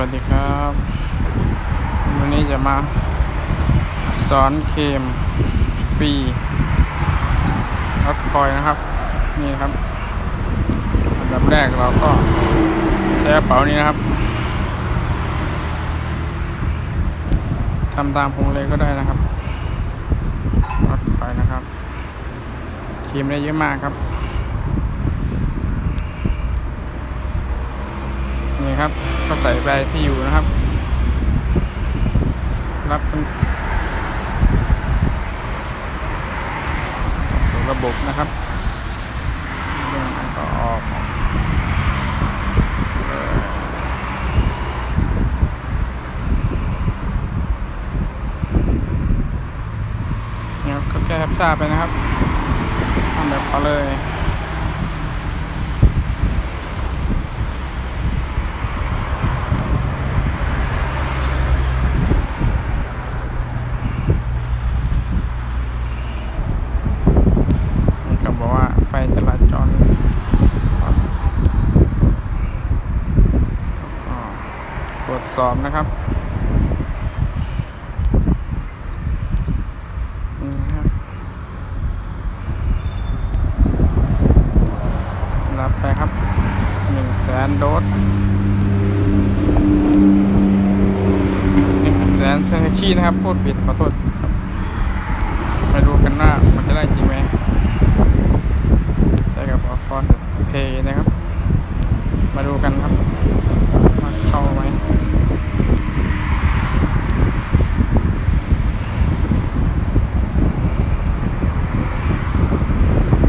วัสดีครับ วันนี้จะมาสอนเคมฟรีรถคอยนะครับ นี่ครับ อันดับแรกเราก็ใช้กระเป๋านี้นะครับทำตามผมเลยก็ได้นะครับรถคอยนะครับเคมได้เยอะมากครับ นี่ครับ ก็ใส่ไปที่อยู่นะครับ รับสู่ระบบนะครับเรื่องนั้นก็ออกเอ่อเนี่ยก็แก้แคปชั่นไปนะครับทำแบบเขาเลย นี่ก็บอกว่าไฟจราจรก็ตรวจ สอบนะครับนี่ครับรับไปครับหนึ่งแสนโดสหนึ่งแสนเซนขี้นะครับ พูดผิดขอโทษครับมาดูกันว่ามันจะได้จริงไหมใช่ครับฟอนเทนะครับ มาดูกันครับ